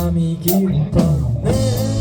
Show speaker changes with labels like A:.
A: 밤이 깊어 내